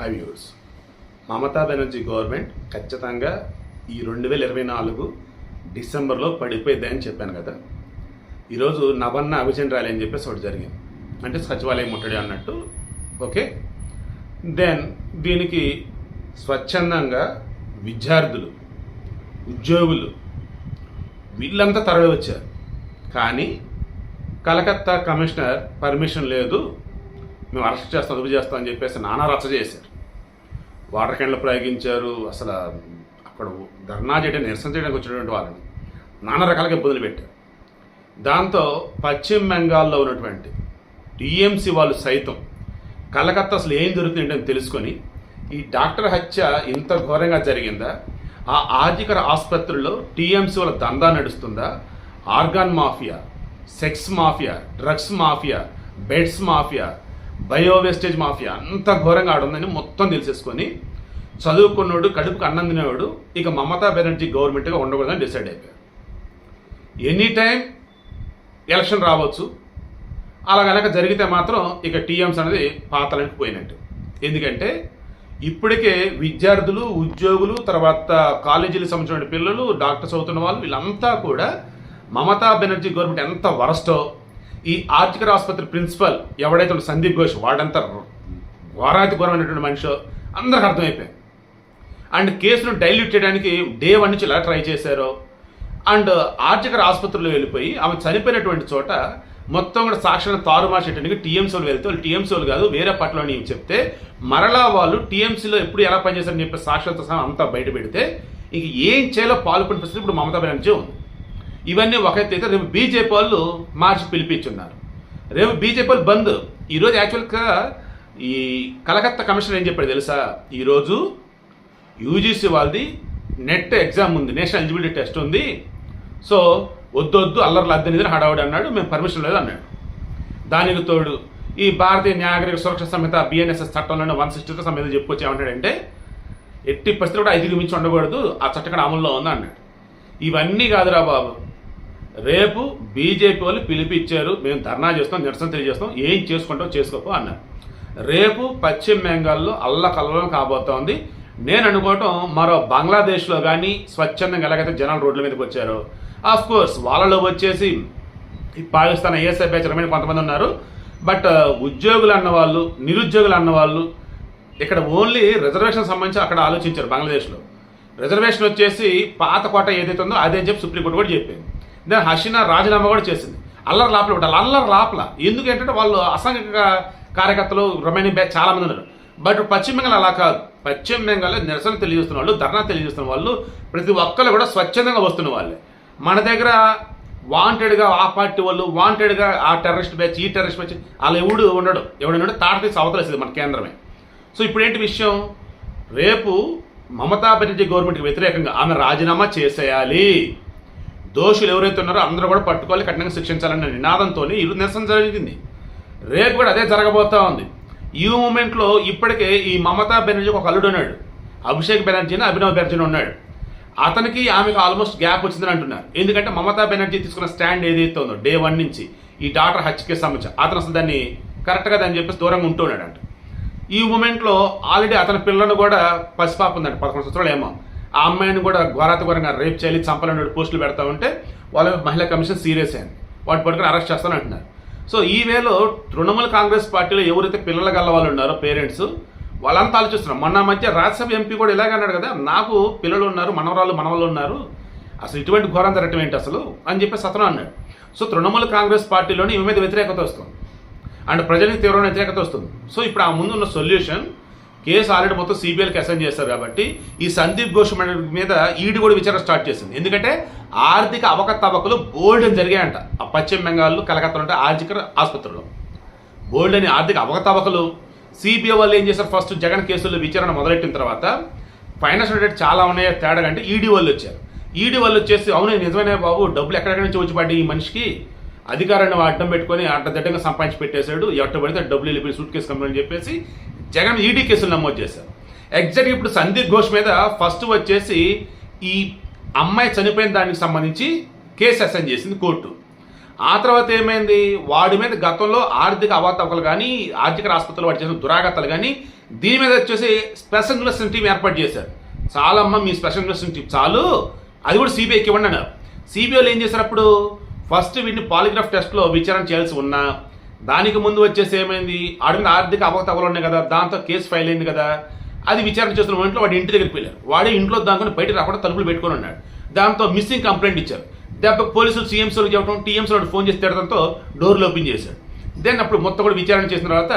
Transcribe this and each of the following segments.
Hi views Mamata Banerjee government ఖచ్చితంగా ఈ రెండు వేల ఇరవై నాలుగు డిసెంబర్లో పడిపోయిందని చెప్పాను కదా. ఈరోజు నవన్న అభిజన్ ర్యాలీ అని చెప్పేసి ఒకటి జరిగింది. అంటే సచివాలయం ముట్టడి అన్నట్టు. ఓకే? దెన్ దీనికి స్వచ్ఛందంగా విద్యార్థులు ఉద్యోగులు వీళ్ళంతా తరలి వచ్చారు. కానీ కలకత్తా కమిషనర్ పర్మిషన్ లేదు. మేము అరెస్ట్ చేస్తాం అదుపు చేస్తాం అని చెప్పేసి నానా రచ్చ చేశారు. వాటర్ క్యాన్లు ప్రయోగించారు. అసలు అక్కడ ధర్నా చేయడం నిరసన చేయడానికి వచ్చినటువంటి వాళ్ళని నానా రకాలుగా ఇబ్బందులు పెట్టారు. దాంతో పశ్చిమ బెంగాల్లో ఉన్నటువంటి టీఎంసీ వాళ్ళు సైతం కలకత్తా అసలు ఏం జరుగుతుందంటే తెలుసుకొని ఈ డాక్టర్ హత్య ఇంత ఘోరంగా జరిగిందా? ఆ ఆర్థిక ఆసుపత్రుల్లో టీఎంసీ వాళ్ళ దందా నడుస్తుందా? Organ mafia sex mafia drugs mafia beds mafia bio wastage mafia అంత ఘోరంగా ఆడుందని మొత్తం తెలిసేసుకొని చదువుకున్నోడు కడుపుకు అన్నం తినేవాడు ఇక మమతా బెనర్జీ గవర్నమెంట్గా ఉండకూడదని డిసైడ్ అయిపోయారు. ఎనీ టైం ఎలక్షన్ రావచ్చు. అలా కనుక జరిగితే మాత్రం ఇక టీఎంస్ అనేది పాతలకు పోయినట్టు. ఎందుకంటే ఇప్పటికే విద్యార్థులు ఉద్యోగులు తర్వాత కాలేజీలకు సంబంధించిన పిల్లలు డాక్టర్స్ అవుతున్న వాళ్ళు వీళ్ళంతా కూడా మమతా బెనర్జీ గవర్నమెంట్ ఎంత వరస్టో ఈ ఆర్థిక ఆసుపత్రి ప్రిన్సిపల్ ఎవడైతే సందీప్ ఘోష్ వాడంత ఘోరాతి ఘోరమైనటువంటి మనిషి అందరికి అర్థమైపోయింది. అండ్ కేసును డైల్యూట్ చేయడానికి డే వన్ నుంచి ఎలా ట్రై చేశారో అండ్ ఆర్థిక ఆసుపత్రిలో వెళ్ళిపోయి ఆమె చనిపోయినటువంటి చోట మొత్తం కూడా సాక్షాన్ని తారుమారు టీఎంసీలు వెళ్తే వాళ్ళు టీఎంసీలు కాదు వేరే పట్లని చెప్తే మరలా వాళ్ళు టీఎంసీలో ఎప్పుడు ఎలా పనిచేస్తారని చెప్పి సాక్షాత్తో సహా అంతా బయట పెడితే ఇంక ఏం చేయాలో పాల్పడిన పరిస్థితి ఇప్పుడు మమతా బెనర్జీ ఉంది. ఇవన్నీ ఒక ఎత్తు అయితే రేపు బీజేపీ వాళ్ళు మార్చి పిలిపించున్నారు. రేపు బీజేపీ వాళ్ళు బంద్. ఈరోజు యాక్చువల్గా ఈ కలకత్తా కమిషనర్ ఏం చెప్పాడు తెలుసా? ఈరోజు యూజీసీ వాళ్ళది నెట్ ఎగ్జామ్ ఉంది నేషనల్ ఎలిజిబిలిటీ టెస్ట్ ఉంది. సో వద్దు వద్దు అల్లర్లు అద్దెనిదని హడావుడు అన్నాడు మేము పర్మిషన్ లేదు అన్నాడు. దానికి తోడు ఈ భారతీయ నాగరిక సురక్ష సంహిత బిఎన్ఎస్ఎస్ చట్టంలోనే వన్ సిక్స్టీ సంహిత చెప్పుకొచ్చి ఏమంటాడంటే ఎట్టి పరిస్థితి కూడా ఐదుగురు మించి ఉండకూడదు ఆ చట్టం కూడా అమల్లో ఉంది అన్నాడు. ఇవన్నీ కాదురా బాబు. రేపు బీజేపీ వాళ్ళు పిలిపిచ్చారు మేము ధర్నా చేస్తాం నిరసన తెలియజేస్తాం ఏం చేసుకుంటాం చేసుకోపో అన్నారు. రేపు పశ్చిమ బెంగాల్లో అల్లకల్లం కాబోతోంది. నేను అనుకోవటం మరో బంగ్లాదేశ్లో కానీ స్వచ్ఛందంగా ఎలాగైతే జనాలు రోడ్ల మీదకి వచ్చారో ఆఫ్ కోర్స్ వాళ్ళలో వచ్చేసి ఈ పాకిస్తాన్ ఏఎస్ఐ బ్యాచ్ రమైన కొంతమంది ఉన్నారు. బట్ uh, ఉద్యోగులు అన్న వాళ్ళు నిరుద్యోగులు అన్న వాళ్ళు ఇక్కడ ఓన్లీ రిజర్వేషన్ సంబంధించి అక్కడ ఆలోచించారు బంగ్లాదేశ్లో. రిజర్వేషన్ వచ్చేసి పాత కోట ఏదైతే ఉందో అదే అని చెప్పి సుప్రీంకోర్టు కూడా చెప్పింది దాని హసీనా రాజీనామా కూడా చేసింది. అల్లరి లోపల పెట్టాలి అల్లరి లోపల ఎందుకంటే వాళ్ళు అసంఘిక కార్యకర్తలు రొమేనియన్ బ్యాచ్ చాలా మంది ఉన్నారు. బట్ పశ్చిమ బెంగాల్ అలా కాదు. పశ్చిమ బెంగాల్లో నిరసన తెలియజేస్తున్న వాళ్ళు ధర్నా తెలియజేస్తున్న వాళ్ళు ప్రతి ఒక్కరు కూడా స్వచ్ఛందంగా వస్తున్న వాళ్ళే. మన దగ్గర వాంటెడ్గా ఆ పార్టీ వాళ్ళు వాంటెడ్గా ఆ టెర్రరిస్ట్ బ్యాచ్ ఈ టెర్రరిస్ట్ బ్యాచ్ అలా ఎవడు ఉండడు. ఎవడు తాటతీసి అవతలేసేది మన కేంద్రమే. సో ఇప్పుడు ఏంటి విషయం? రేపు మమతా బెనర్జీ గవర్నమెంట్కి వ్యతిరేకంగా ఆమె రాజీనామా చేసేయాలి. దోషులు ఎవరైతే ఉన్నారో అందరూ కూడా పట్టుకోవాలి కఠినంగా శిక్షించాలన్న నినాదంతో ఇరు నిరసన జరిగింది. రేపు కూడా అదే జరగబోతా ఉంది. ఈ మూమెంట్లో ఇప్పటికే ఈ మమతా బెనర్జీకి ఒక అల్లుడు ఉన్నాడు. అభిషేక్ బెనర్జీని అభినవ్ బెనర్జీని ఉన్నాడు. అతనికి ఆమెకు ఆల్మోస్ట్ గ్యాప్ వచ్చిందని అంటున్నారు. ఎందుకంటే మమతా బెనర్జీ తీసుకున్న స్టాండ్ ఏదైతే ఉందో డే వన్ నుంచి ఈ డాక్టర్ హత్యకి సంబంధించి అతను అసలు దాన్ని కరెక్ట్గా దాన్ని చెప్పేసి దూరంగా ఉంటున్నాడు అంట ఈ మూమెంట్లో ఆల్రెడీ అతని పిల్లలను కూడా పసిపాప ఉందంట. పదకొండు సంవత్సరాలు ఏమో. ఆ అమ్మాయిని కూడా ఘోరాత ఘోరంగా రేప్ చేయాలి చంపాలని పోస్టులు పెడతా ఉంటే వాళ్ళ మహిళా కమిషన్ సీరియస్ అయింది. వాటి పట్టుకుని అరెస్ట్ చేస్తాను అంటున్నారు. సో ఈ వేలో తృణమూల కాంగ్రెస్ పార్టీలో ఎవరైతే పిల్లల గల్ల వాళ్ళు ఉన్నారో పేరెంట్స్ వాళ్ళంతా ఆలోచిస్తున్నారు. మొన్న మధ్య రాజ్యసభ ఎంపీ కూడా ఇలాగ అన్నాడు కదా నాకు పిల్లలు ఉన్నారు మనవరాలు మనవలు ఉన్నారు. అసలు ఇటువంటి ఘోరం జరగటం ఏంటి అసలు? అని చెప్పి సతనం అన్నాడు. సో తృణమూల కాంగ్రెస్ పార్టీలోనే ఈమె మీద వ్యతిరేకత వస్తుంది. అండ్ ప్రజలకు తీవ్రమైన వ్యతిరేకత వస్తుంది. సో ఇప్పుడు ఆ ముందు ఉన్న సొల్యూషన్ కేసు ఆల్రెడీ మొత్తం సిబిఐకి అసైన్ చేస్తారు కాబట్టి ఈ సందీప్ ఘోష్ మీద ఈడీ కూడా విచారణ స్టార్ట్ చేసింది. ఎందుకంటే ఆర్థిక అవకతవకలు బోల్డ్ అని జరిగాయంట. ఆ పశ్చిమ బెంగాల్లో కలకత్తాలో ఉంటే ఆర్థిక ఆసుపత్రిలో. బోల్డ్ అని ఆర్థిక అవకతవకలు. సిబిఐ వాళ్ళు ఏం చేశారు? ఫస్ట్ జగన్ కేసుల్లో విచారణ మొదలెట్టిన తర్వాత ఫైనాన్షియల్ రేట్ చాలా ఉన్నాయి తేడా అంటే ఈడీ వాళ్ళు వచ్చారు. ఈడీ వాళ్ళు వచ్చేసి అవునే నిజమైన బాబు డబ్బులు ఎక్కడెక్కడి నుంచి వచ్చి పడ్డాయి ఈ మనిషికి? అధికారాన్ని అడ్డం పెట్టుకొని అడ్డదిడ్డంగా సంపాదించి పెట్టేశాడు. ఎట్ట పడితే డబ్బులు వెళ్ళిపోయి సూట్ కేసు కంపెనీ అని చెప్పేసి జగన్ ఈడీ కేసులు నమోదు చేశారు. ఎగ్జాక్ట్ ఇప్పుడు సందీప్ ఘోష్ మీద ఫస్ట్ వచ్చేసి ఈ అమ్మాయి చనిపోయిన దానికి సంబంధించి కేసు అసైన్ చేసింది కోర్టు. ఆ తర్వాత ఏమైంది? వాడి మీద గతంలో ఆర్థిక అవతవకలు కానీ ఆర్థిక ఆసుపత్రులు వాడు చేసిన దురాగతాలు కానీ దీని మీద వచ్చేసి స్పెషల్ ఇన్వెస్టిగేషన్ టీం ఏర్పాటు చేశారు. చాలా అమ్మ మీ స్పెషల్ ఇన్వెస్టిగేషన్ టీం చాలు అది కూడా సిబిఐకి ఇవ్వండి అన్నారు. సిబిఐలో ఏం చేశారు అప్పుడు? ఫస్ట్ వీటిని పాలిగ్రాఫ్ టెస్ట్లో విచారణ చేయాల్సి ఉన్నా దానికి ముందు వచ్చేసి ఏమైంది? ఆడి మీద ఆర్థిక అవకతవలు ఉన్నాయి కదా దాంతో కేసు ఫైల్ అయింది కదా అది విచారణ చేస్తున్న momenట్లో వాడి ఇంటి దగ్గరికి వెళ్ళారు వాడే ఇంట్లో దానికొని బయట రాకుండా తలుపులు పెట్టుకొని ఉన్నాడు. దాంతో మిస్సింగ్ కంప్లైంట్ ఇచ్చారు. దెబ్బకు పోలీసులు సీఎంసీలో చెప్పడం టీఎంసీలో ఫోన్ చేసి తిడడంతో డోర్లు ఓపెన్ చేశాడు దెన్ అప్పుడు మొత్తం కూడా విచారణ చేసిన తర్వాత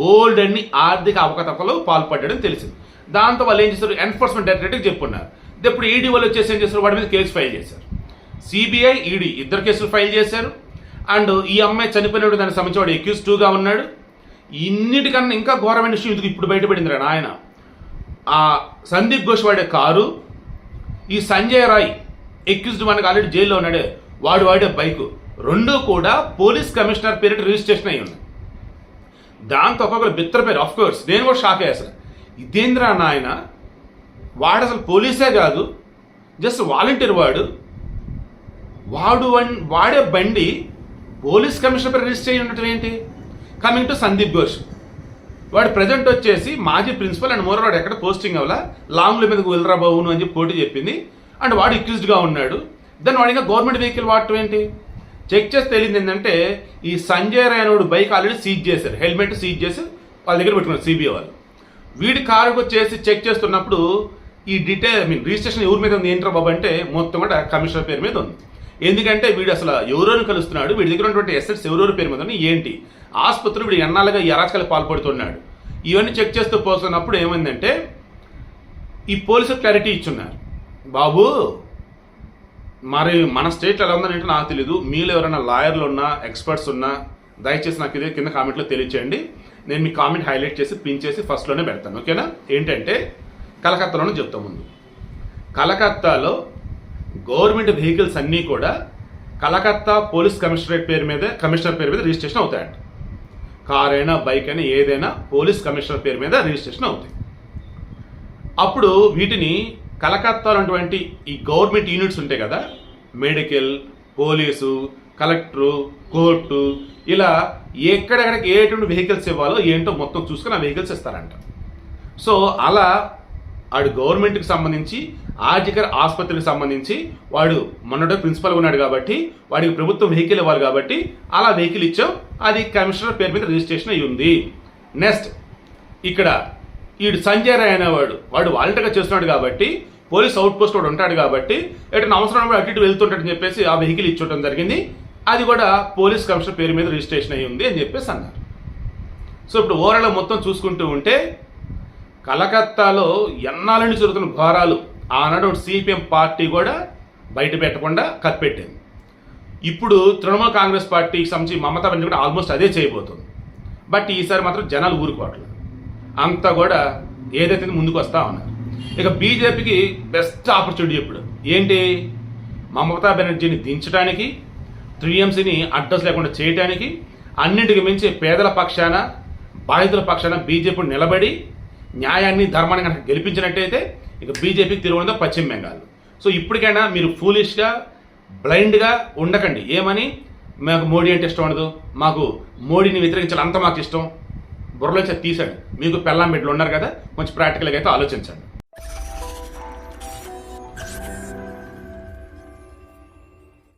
బోల్డ్ అన్ని ఆర్థిక అవకతవకలు పాల్పడ్డాడని తెలిసింది. దాంతో వాళ్ళు ఏం చేశారు? ఎన్ఫోర్స్మెంట్ డైరెక్టరేట్కి చెప్పున్నారు ఇప్పుడు ఈడీ వాళ్ళు వచ్చేసి ఏం చేశారు? వాడి మీద కేసు ఫైల్ చేశారు. సిబిఐ ఈడీ ఇద్దరు కేసులు ఫైల్ చేశారు. అండ్ ఈ అమ్మాయి చనిపోయినప్పుడు దానికి సంబంధించి వాడు ఎక్యూస్ టూగా ఉన్నాడు. ఇన్నిటికన్నా ఇంకా ఘోరమైన విషయం ఇది ఇప్పుడు బయటపడింది రా నాయన? ఆ సందీప్ ఘోష్ వాడే కారు ఈ సంజయ్ రాయ్ ఎక్యూజ్డ్ మనకు ఆల్రెడీ జైల్లో ఉన్నాడే. వాడు వాడే బైకు రెండూ కూడా పోలీస్ కమిషనర్ పేరిట రిజిస్ట్రేషన్ అయ్యి ఉన్నాయి. దాంతో ఒక్కొక్కరు బిత్తర పేరు ఆఫ్ కోర్స్ నేను కూడా షాక్ అయ్యా అసలు. ఇదేంద్రా నాయన? వాడు అసలు పోలీసే కాదు. జస్ట్ వాలంటీర్ వాడు. వాడు వన్- వాడే బండి పోలీస్ కమిషనర్ పేరు రిజిస్టర్ అయ్యి ఉండటం ఏంటి? కమింగ్ టు సందీప్ ఘోష్ వాడు ప్రజెంట్ వచ్చేసి మాజీ ప్రిన్సిపల్ అండ్ మోర్ వాడు ఎక్కడ పోస్టింగ్ అవ్వాలా? లాంగ్ల మీదకు వెళ్ళరా బాబును అని చెప్పి పోటీ చెప్పింది. అండ్ వాడు అక్యూజ్డ్గా ఉన్నాడు. దాన్ని వాడు ఇంకా గవర్నమెంట్ వెహికల్ వాడటం ఏంటి? చెక్ చేసి తెలియదు ఏంటంటే ఈ సంజయ్ రాయ్ అనేవాడు బైక్ ఆల్రెడీ సీజ్ చేశారు. హెల్మెట్ సీజ్ చేసి వాళ్ళ దగ్గర పెట్టుకున్నారు సిబిఐ వాళ్ళు. వీడి కారుకు వచ్చేసి చెక్ చేస్తున్నప్పుడు ఈ డీటెయిల్ ఐ మీన్ రిజిస్ట్రేషన్ ఎవరి మీద ఉంది ఏంట్రా బాబు అంటే మొత్తం కూడా కమిషనర్ పేరు మీద ఉంది. ఎందుకంటే వీడు అసలు ఎవరోని కలుస్తున్నాడు? వీడి దగ్గర ఉన్నటువంటి ఎస్ఎట్స్ ఎవరెవరి పేరు మీద ఏంటి? ఆసుపత్రి వీడు ఎన్నాళ్ళుగా ఈ అరాచకాలు పాల్పడుతున్నాడు? ఇవన్నీ చెక్ చేస్తూ పోతున్నప్పుడు ఏమైందంటే ఈ పోలీసులు క్లారిటీ ఇచ్చున్నారు. బాబు మరి మన స్టేట్లో ఎలా ఉందని నాకు తెలియదు మీలో ఎవరైనా లాయర్లు ఉన్నా ఎక్స్పర్ట్స్ ఉన్నా దయచేసి నాకు ఇదే కింద కామెంట్లో తెలియచేయండి. నేను మీ కామెంట్ హైలైట్ చేసి పిన్ చేసి ఫస్ట్లోనే పెడతాను. ఓకేనా? ఏంటంటే కలకత్తాలోనే చెప్తా ముందు. కలకత్తాలో గవర్నమెంట్ వెహికల్స్ అన్నీ కూడా కలకత్తా పోలీస్ కమిషనరేట్ పేరు మీద కమిషనర్ పేరు మీద రిజిస్ట్రేషన్ అవుతాయంట. కార్ అయినా బైక్ అయినా ఏదైనా పోలీస్ కమిషనర్ పేరు మీద రిజిస్ట్రేషన్ అవుతాయి. అప్పుడు వీటిని కలకత్తా ఉన్నటువంటి ఈ గవర్నమెంట్ యూనిట్స్ ఉంటాయి కదా మెడికల్ పోలీసు కలెక్టరు కోర్టు ఇలా ఎక్కడెక్కడికి ఏటువంటి వెహికల్స్ ఇవ్వాలో ఏంటో మొత్తం చూసుకుని ఆ వెహికల్స్ ఇస్తారంట. సో అలా వాడు గవర్నమెంట్కి సంబంధించి ఆర్జికర్ ఆసుపత్రికి సంబంధించి వాడు మొన్నటి ప్రిన్సిపల్ ఉన్నాడు కాబట్టి వాడికి ప్రభుత్వం వెహికల్ ఇవ్వాలి కాబట్టి అలా వెహికల్ ఇచ్చాం. అది కమిషనర్ పేరు మీద రిజిస్ట్రేషన్ అయ్యి ఉంది. నెక్స్ట్ ఇక్కడ ఈడు సంజయ్ రాయ్ అనేవాడు వాడు వాలంటీర్గా చేస్తున్నాడు కాబట్టి పోలీస్ అవుట్ పోస్ట్ వాడు ఉంటాడు కాబట్టి ఎటు అవసరం అటు ఇటు వెళ్తుంటాడని చెప్పేసి ఆ వెహికల్ ఇచ్చడం జరిగింది. అది కూడా పోలీస్ కమిషనర్ పేరు మీద రిజిస్ట్రేషన్ అయ్యి ఉంది అని చెప్పేసి అన్నారు. సో ఇప్పుడు ఓవరాల్ మొత్తం చూసుకుంటూ ఉంటే కలకత్తాలో ఎన్నాలని నుంచి జరుగుతున్న ఘోరాలు ఆనాడు సిపిఎం పార్టీ కూడా బయట పెట్టకుండా కప్పెట్టింది. ఇప్పుడు తృణమూల కాంగ్రెస్ పార్టీకి సంబంధించి మమతా బెనర్జీ కూడా ఆల్మోస్ట్ అదే చేయబోతుంది. బట్ ఈసారి మాత్రం జనాలు ఊరుకోవట్లేదు. అంతా కూడా ఏదైతే ముందుకు వస్తా ఉన్నారు. ఇక బీజేపీకి బెస్ట్ ఆపర్చునిటీ ఇప్పుడు. ఏంటి? మమతా బెనర్జీని దించడానికి త్రీఎంసీని అడ్రస్ లేకుండా చేయడానికి అన్నింటికి మించి పేదల పక్షాన బాధితుల పక్షాన బీజేపీ నిలబడి న్యాయాన్ని ధర్మాన్ని కనుక గెలిపించినట్టయితే ఇక బీజేపీకి తిరుగుందో పశ్చిమ బెంగాల్. సో ఇప్పటికైనా మీరు ఫూలిష్గా బ్లైండ్గా ఉండకండి. ఏమని? మాకు మోడీ అంటే ఇష్టం ఉండదు. మాకు మోడీని వ్యతిరేకించాలి అంత మాకు ఇష్టం. బుర్రలోంచి అది తీసాడు మీకు పెళ్ళాం బిడ్డలు ఉన్నారు కదా కొంచెం ప్రాక్టికల్గా అయితే ఆలోచించండి.